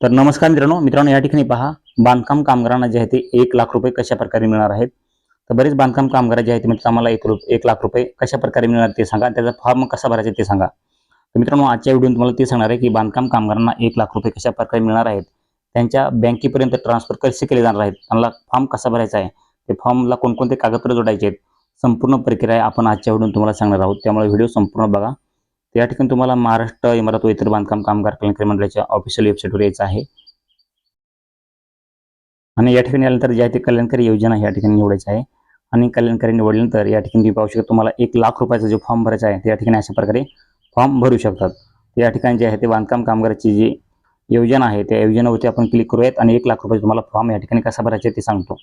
तर नमस्कार मित्रांनो मित्रांनो या ठिकाणी पहा बांधकाम कामगारांना जे आहे ते एक लाख रुपये कशा प्रकारे मिळणार आहेत? तर बरेच बांधकाम कामगार जे आहेत म्हणजे आम्हाला एक रुप एक लाख रुपये कशा प्रकारे मिळणार ते सांगा. त्याचा फॉर्म कसा भरायचा ते सांगा. तर मित्रांनो आजच्या व्हिडिओ तुम्हाला ते सांगणार आहे की बांधकाम कामगारांना एक लाख रुपये कशा प्रकारे मिळणार आहेत? त्यांच्या बँकेपर्यंत ट्रान्सफर कसे केले जाणार आहेत? त्यांना फॉर्म कसा भरायचा आहे? ते फॉर्मला कोणकोणते कागदपत्र जोडायचे आहेत? संपूर्ण प्रक्रिया आपण आजच्या व्हिडिओ तुम्हाला सांगणार आहोत. त्यामुळे व्हिडिओ संपूर्ण बघा. या ठिकाणी तुम्हाला महाराष्ट्र इमारत व इतर बांधकाम कामगार कल्याण मंडळाच्या ऑफिशियल वेबसाईटवर यायचं आहे. आणि या ठिकाणी आल्यानंतर जे आहे ते कल्याणकारी योजना या ठिकाणी निवडायची आहे. आणि कल्याणकारी निवडल्यानंतर या ठिकाणी तुम्ही पाहू शकता तुम्हाला एक लाख रुपयाचा जो फॉर्म भरायचा आहे त्या ठिकाणी अशा प्रकारे फॉर्म भरू शकतात. या ठिकाणी जे आहे ते बांधकाम कामगाराची जी योजना आहे त्या योजनेवरती आपण क्लिक करूयात आणि एक लाख रुपये तुम्हाला फॉर्म या ठिकाणी कसा भरायचा आहे ते सांगतो.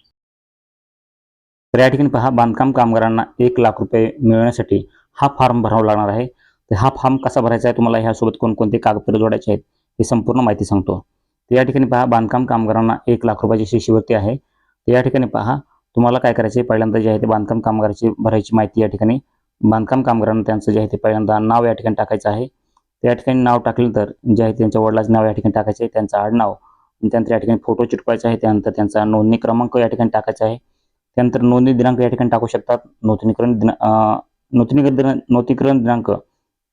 तर या ठिकाणी पहा बांधकाम कामगारांना एक लाख रुपये मिळवण्यासाठी हा फॉर्म भरावा लागणार आहे. तर हा फॉर्म कसा भरायचा आहे? तुम्हाला ह्यासोबत कोणकोणते कागदपत्र जोडायचे आहेत? हे संपूर्ण माहिती सांगतो. तर या ठिकाणी पहा बांधकाम कामगारांना एक लाख रुपयाची शिष्यवृत्ती आहे. तर या ठिकाणी पहा तुम्हाला काय करायचे पहिल्यांदा जे आहे ते बांधकाम कामगाराची भरायची माहिती या ठिकाणी बांधकाम कामगारांना त्यांचं जे आहे ते पहिल्यांदा नाव या ठिकाणी टाकायचं आहे. त्या ठिकाणी नाव टाकल्यानंतर जे आहे त्यांच्या वडिलाचं नाव या ठिकाणी टाकायचं आहे त्यांचं आडनाव. त्यानंतर या ठिकाणी फोटो चिटकवायचा आहे त्यानंतर त्यांचा नोंदणी क्रमांक या ठिकाणी टाकायचा आहे. त्यानंतर नोंदणी दिनांक या ठिकाणी टाकू शकतात. नूतनीकरण दिना नूतनीकरण दिना- नूतनीकरण दिनांक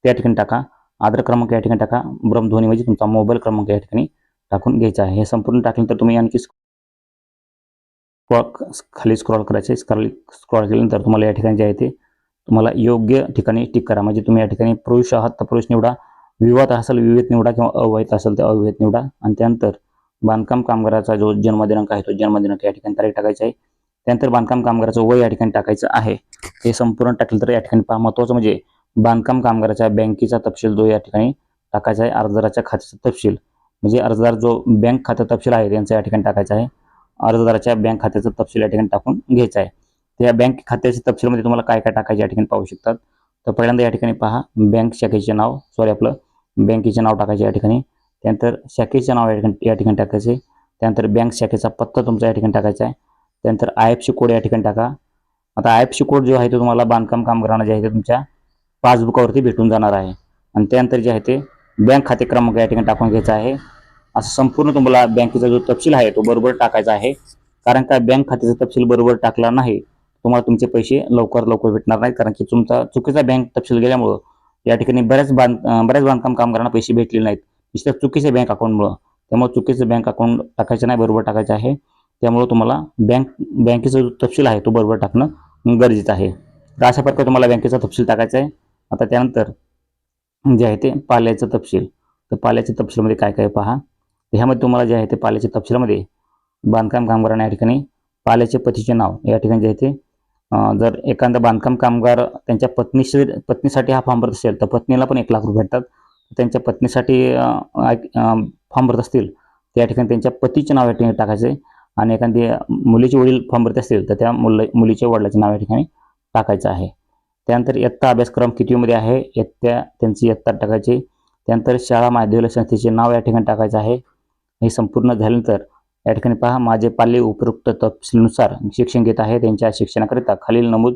त्या ठिकाणी टाका. आधार क्रमांक या ठिकाणी टाका. भ्रमध्वनी म्हणजे तुमचा मोबाईल क्रमांक या ठिकाणी टाकून घ्यायचा आहे. हे संपूर्ण टाकल्यानंतर तुम्ही आणखी स्क्रॉल खाली स्क्रॉल करायचे खाली स्क्रॉल केल्यानंतर तुम्हाला या ठिकाणी जे आहे ते तुम्हाला योग्य ठिकाणी टिक करा. म्हणजे तुम्ही या ठिकाणी पुरुष आहात तर पुरुष निवडा. विवाद असेल विविध निवडा किंवा अवैध असेल तर अवैध निवडा. आणि त्यानंतर बांधकाम कामगाराचा जो जन्मदिनांक आहे तो जन्मदिनांक या ठिकाणी तारीख टाकायचा आहे. त्यानंतर बांधकाम कामगाराचं वय या ठिकाणी टाकायचं आहे. हे संपूर्ण टाकलं तर या ठिकाणी पहा. महत्त्वाचं म्हणजे बांधकाम कामगाराच्या बँकेचा तपशील जो या ठिकाणी टाकायचा आहे अर्जदाराच्या खात्याचा तपशील. म्हणजे अर्जदार जो बँक खात्या तपशील आहे त्यांचा या ठिकाणी टाकायचा आहे. अर्जदाराच्या बँक खात्याचा तपशील या ठिकाणी टाकून घ्यायचा आहे. त्या बँक खात्याच्या तपशीलमध्ये तुम्हाला काय काय टाकायचे या ठिकाणी पाहू शकतात. तर पहिल्यांदा या ठिकाणी पहा बँक शाखेचे नाव सॉरी आपलं बँकेचे नाव टाकायचे या ठिकाणी. त्यानंतर शाखेचे नाव या ठिकाणी या ठिकाणी टाकायचे त्यानंतर बँक शाखेचा पत्ता तुमचा या ठिकाणी टाकायचा आहे. त्यानंतर आय एफ सी कोड या ठिकाणी टाका. आता आय एफ सी कोड जो आहे तो तुम्हाला बांधकाम कामगारांना जे आहे ते तुमच्या पासबुकावरती भेटून जाणार आहे. आणि त्यानंतर जे आहे ते बँक खाते क्रमांक या ठिकाणी टाकून घ्यायचा आहे. असं संपूर्ण तुम्हाला बँकेचा जो तपशील आहे तो बरोबर टाकायचा आहे. कारण का बँक खात्याचा तपशील बरोबर टाकला नाही तुम्हाला तुमचे पैसे लवकर लवकर भेटणार नाहीत. कारण की तुमचा चुकीचा बँक तपशील गेल्यामुळं या ठिकाणी बऱ्याच बांध बऱ्याच बांधकाम कामगारांना पैसे भेटले नाहीत. नुसत्या चुकीच्या बँक अकाउंटमुळं. त्यामुळे चुकीचं बँक अकाउंट टाकायचं नाही बरोबर टाकायचं आहे. त्यामुळं तुम्हाला बँक बँकेचा जो तपशील आहे तो बरोबर टाकणं गरजेचं आहे. तर अशा प्रकारे तुम्हाला बँकेचा तपशील टाकायचा आहे. आता त्यानंतर जे आहे ते पाल्याचं तपशील. तर पाल्याच्या तपशीलमध्ये काय काय पहा. ह्यामध्ये तुम्हाला जे आहे ते पाल्याच्या तपशीलामध्ये बांधकाम कामगारांना या ठिकाणी पाल्याचे पतीचे नाव या ठिकाणी जे आहे ते जर एखादा बांधकाम कामगार त्यांच्या पत्नीशी पत्नीसाठी हा फॉर्म भरत असेल तर पत्नीला पण एक लाख रुपये भेटतात. त्यांच्या पत्नीसाठी फॉर्म भरत असतील तर या ठिकाणी त्यांच्या पतीचे नाव या ठिकाणी टाकायचे आणि एखादी मुलीचे वडील फॉर्म भरत असतील तर त्या मुल मुलीच्या वडिलाचे नाव या ठिकाणी टाकायचं आहे. त्यानंतर इयत्ता अभ्यासक्रम कितवीमध्ये आहे? इयत्ता त्यांची इयत्ता टाकायची. त्यानंतर शाळा माध्यमिक संस्थेचे नाव या ठिकाणी टाकायचं आहे. हे संपूर्ण झाल्यानंतर या ठिकाणी पहा माझे पाल्य उपयुक्त तपशीलनुसार शिक्षण घेत आहे. त्यांच्या शिक्षणाकरिता खालील नमूद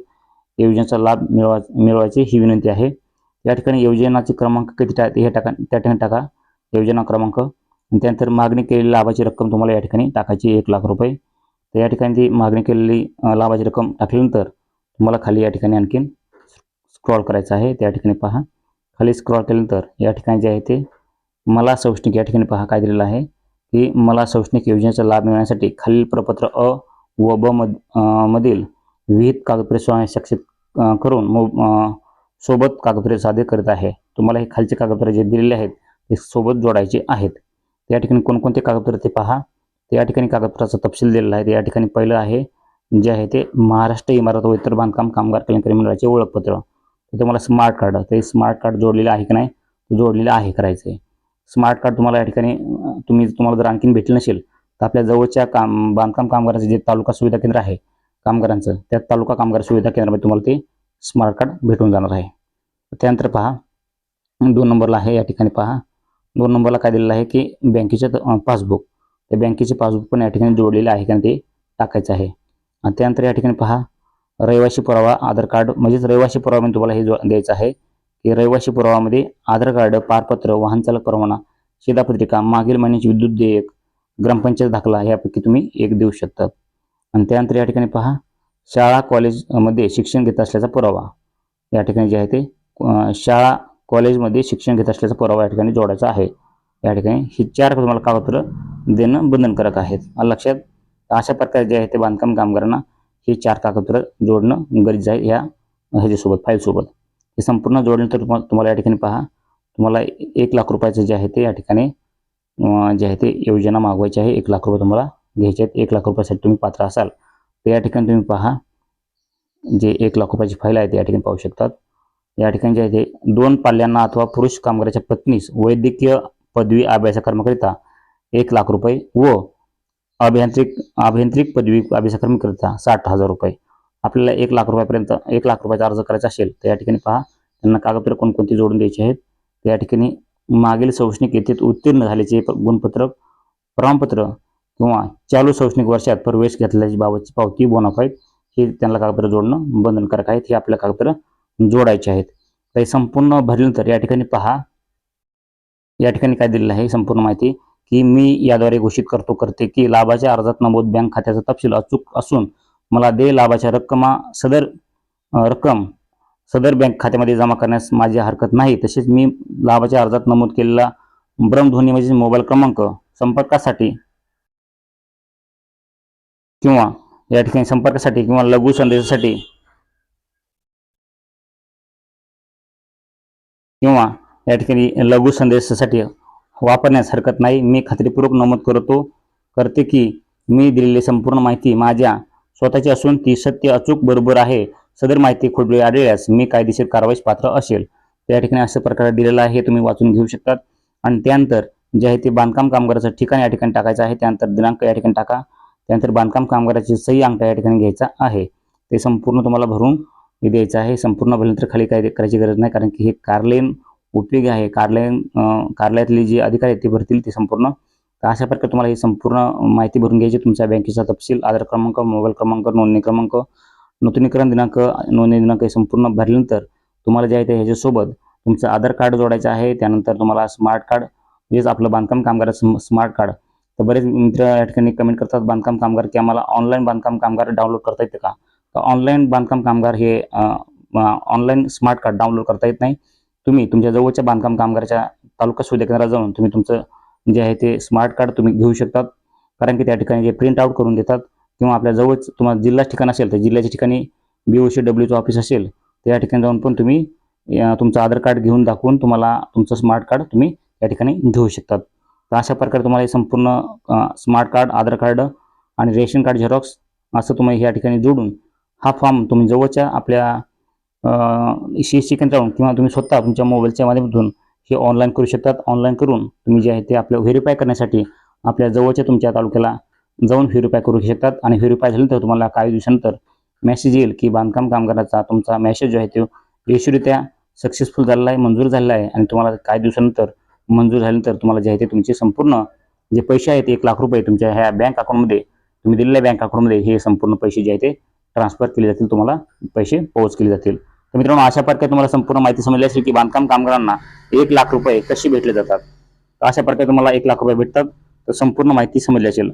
योजनेचा लाभ मिळवा मिळवायची ही विनंती आहे. या ठिकाणी योजनाचे क्रमांक किती टा हे टाका त्या ठिकाणी टाका. योजना क्रमांक. त्यानंतर मागणी केलेली लाभाची रक्कम तुम्हाला या ठिकाणी टाकायची एक लाख रुपये. तर या ठिकाणी ती मागणी केलेली लाभाची रक्कम टाकल्यानंतर तुम्हाला खाली या ठिकाणी आणखीन स्क्रॉल करायचं आहे त्या ठिकाणी पहा. खाली स्क्रॉल केल्यानंतर या ठिकाणी जे आहे ते मला शैक्षणिक या ठिकाणी पहा काय दिलेलं आहे की मला शैक्षणिक योजनेचा लाभ मिळण्यासाठी खालील प्रपत्र अ व ब मध मधील विविध कागदपत्रे स्वाक्षरित करून मो सोबत कागदपत्रे सादर करत आहे. तुम्हाला हे खालचे कागदपत्रे जे दिलेले आहेत ते सोबत जोडायचे आहेत. त्या ठिकाणी कोणकोणते कागदपत्रे ते पहा. त्या ठिकाणी कागदपत्राचा तपशील दिलेला आहे. तर या ठिकाणी पहिलं आहे जे आहे ते महाराष्ट्र इमारत व इतर बांधकाम कामगार कल्याणकारी मंडळाचे ओळखपत्र. तर तुम्हाला स्मार्ट कार्ड ते स्मार्ट कार्ड जोडलेलं आहे की नाही? जोडलेलं आहे करायचं आहे स्मार्ट कार्ड तुम्हाला या ठिकाणी तुम्ही तुम्हाला जर आणखीन भेटलं नसेल तर आपल्या जवळच्या काम बांधकाम कामगारांचं जे तालुका सुविधा केंद्र आहे कामगारांचं त्या तालुका कामगार सुविधा केंद्रामध्ये तुम्हाला ते स्मार्ट कार्ड भेटून जाणार आहे. त्यानंतर पहा दोन नंबरला आहे या ठिकाणी पहा. दोन नंबरला काय दिलेलं आहे की बँकेचं पासबुक ते बँकेचे पासबुक पण या ठिकाणी जोडलेले आहे का ते टाकायचं आहे. आणि त्यानंतर या ठिकाणी पहा रहिवासी पुरावा आधार कार्ड म्हणजेच रहिवासी पुरावा तुम्हाला हे जो द्यायचं आहे की रहिवासी पुरावामध्ये आधार कार्ड पारपत्र वाहन चालक परवाना शिधापत्रिका मागील महिन्याची विद्युत देयक ग्रामपंचायत दाखला यापैकी तुम्ही एक देऊ शकतात आणि त्यानंतर या ठिकाणी पहा शाळा कॉलेजमध्ये शिक्षण घेत असल्याचा पुरावा. या ठिकाणी जे आहे ते शाळा कॉलेजमध्ये शिक्षण घेत असल्याचा पुरावा या ठिकाणी जोडायचा आहे. या ठिकाणी ही चार तुम्हाला कागदपत्र देणं बंधनकारक आहेत. लक्षात अशा प्रकारे जे आहे ते बांधकाम कामगारांना हे चार कागदपत्र जोडणं गरजेचं आहे या ह्याच्यासोबत फाईलसोबत. हे संपूर्ण जोडल्यानंतर तर तुम्हाला या ठिकाणी पहा. तुम्हाला एक लाख रुपयाचं जे आहे ते या ठिकाणी जे आहे ते योजना मागवायची आहे. एक लाख रुपये तुम्हाला घ्यायचे आहेत. एक लाख रुपयासाठी तुम्ही पात्र असाल तर या ठिकाणी तुम्ही पहा. जे एक लाख रुपयाची फाईल आहे ते या ठिकाणी पाहू शकतात. या ठिकाणी जे आहे ते दोन पाल्यांना अथवा पुरुष कामगाराच्या पत्नीस वैद्यकीय पदवी अभ्यासाकर्माकरिता एक लाख रुपये व अभियांत्रिक अभियांत्रिक पदवी अभ्यासक्रमकरिता साठ हजार रुपये. आपल्याला एक लाख रुपयापर्यंत एक लाख रुपयाचा अर्ज करायचा असेल तर या ठिकाणी पहा त्यांना कागदपत्र कोणकोणती जोडून द्यायची आहेत. तर या ठिकाणी मागील शैक्षणिक येथेत उत्तीर्ण झाल्याचे गुणपत्र प्रमाणपत्र किंवा चालू शैक्षणिक वर्षात प्रवेश घेतल्याची बाबतची पावती बोनाफाईट हे त्यांना कागदपत्र जोडणं बंधनकारक आहेत. हे आपल्या कागदपत्र जोडायचे आहेत. तर संपूर्ण भरल्यानंतर या ठिकाणी पहा. या ठिकाणी काय दिलेलं आहे? संपूर्ण माहिती. की मी याद्वारे घोषित करतो करते की लाभाच्या अर्जात नमूद बँक खात्याचा तपशील अचूक असून मला देय लाभाच्या रक्कमा सदर रक्कम सदर बँक खात्यामध्ये जमा करण्यास माझी हरकत नाही. तसेच मी लाभाच्या अर्जात नमूद केलेला भ्रमध्वनी म्हणजे मोबाईल क्रमांक संपर्कासाठी किंवा या ठिकाणी संपर्कासाठी किंवा लघु संदेशासाठी किंवा या ठिकाणी लघु संदेशासाठी वापरण्यास हरकत नाही. मी खात्रीपूर्वक नमूद करतो करते की मी दिलेली संपूर्ण माहिती माझ्या स्वतःची असून ती सत्य अचूक बरोबर आहे. सदर माहिती खोडली आढळल्यास मी कायदेशीर कारवाईस पात्र असेल. त्या ठिकाणी अशा प्रकारे दिलेलं आहे हे तुम्ही वाचून घेऊ शकतात. आणि त्यानंतर जे आहे ते बांधकाम कामगाराचं ठिकाण या ठिकाणी टाकायचं आहे. त्यानंतर दिनांक या ठिकाणी टाका. त्यानंतर बांधकाम कामगाराची सही अंगठा या ठिकाणी घ्यायचा आहे. ते संपूर्ण तुम्हाला भरून द्यायचं आहे. संपूर्ण भरल्यानंतर खाली काय करायची गरज नाही कारण की हे कारलेन उपयोगी आहे. कार्यालय कार्यालयातली कार्यालयातले जे अधिकारी आहेत ते भरतील ते संपूर्ण. तर अशा प्रकारे तुम्हाला ही संपूर्ण माहिती भरून घ्यायची. तुमच्या बँकेचा तपशील आधार क्रमांक मोबाईल क्रमांक नोंदणी क्रमांक नूतनीकरण दिनांक नोंदणी दिनांक हे संपूर्ण भरल्यानंतर तुम्हाला जे आहे ते ह्याच्यासोबत तुमचं आधार कार्ड जोडायचं आहे. त्यानंतर तुम्हाला स्मार्ट कार्ड म्हणजेच आपलं बांधकाम कामगाराचं स्मार्ट कार्ड. तर बरेच मित्र या ठिकाणी कमेंट करतात बांधकाम कामगार की आम्हाला ऑनलाईन बांधकाम कामगार डाउनलोड करता येते का? तर ऑनलाईन बांधकाम कामगार हे ऑनलाईन स्मार्ट कार्ड डाउनलोड करता येत नाही. तुम्ही तुमच्या जवळच्या बांधकाम कामगाराच्या तालुका सुविधा केंद्रात जाऊन तुम्ही तुमचं जे आहे ते स्मार्ट कार्ड तुम्ही घेऊ शकतात. कारण की त्या ठिकाणी जे प्रिंट आउट करून देतात किंवा आपल्या जवळच तुम्हाला जिल्हा ठिकाण असेल तर जिल्ह्याच्या ठिकाणी बी ओ सी डब्ल्यूचं ऑफिस असेल तर या ठिकाणी जाऊन पण तुम्ही तुमचं आधार कार्ड घेऊन दाखवून तुम्हाला तुमचं स्मार्ट कार्ड तुम्ही या ठिकाणी घेऊ शकतात. तर अशा प्रकारे तुम्हाला हे संपूर्ण स्मार्ट कार्ड आधार कार्ड आणि रेशन कार्ड झेरॉक्स असं तुम्ही या ठिकाणी जोडून हा फॉर्म तुम्ही जवळच्या आपल्या सी एस सी केंद्रावरून किंवा तुम्ही स्वतः तुमच्या मोबाईलच्या माध्यमातून हे ऑनलाईन करू शकतात. ऑनलाईन करून तुम्ही जे आहे ते आपलं व्हेरीफाय करण्यासाठी आपल्या जवळच्या तुमच्या तालुक्याला जाऊन व्हेरीफाय करू शकतात. आणि व्हेरीफाय झाल्यानंतर तुम्हाला काही दिवसानंतर मेसेज येईल की बांधकाम कामगाराचा तुमचा मेसेज जो आहे तो यशस्वीरित्या सक्सेसफुल झालेला आहे मंजूर झालेला आहे. आणि तुम्हाला काही दिवसानंतर मंजूर झाल्यानंतर तुम्हाला जे आहे ते तुमचे संपूर्ण जे पैसे आहेत एक लाख रुपये तुमच्या ह्या बँक अकाउंटमध्ये तुम्ही दिलेल्या बँक अकाउंटमध्ये हे संपूर्ण पैसे जे आहे ते ट्रान्सफर केले जातील तुम्हाला पैसे पोहोच केले जातील. तर मित्रांनो अशा प्रकारे तुम्हाला संपूर्ण माहिती समजली असेल की बांधकाम कामगारांना एक लाख रुपये कसे भेटले जातात. तर अशा प्रकारे तुम्हाला एक लाख रुपये भेटतात. तर संपूर्ण माहिती समजली असेल.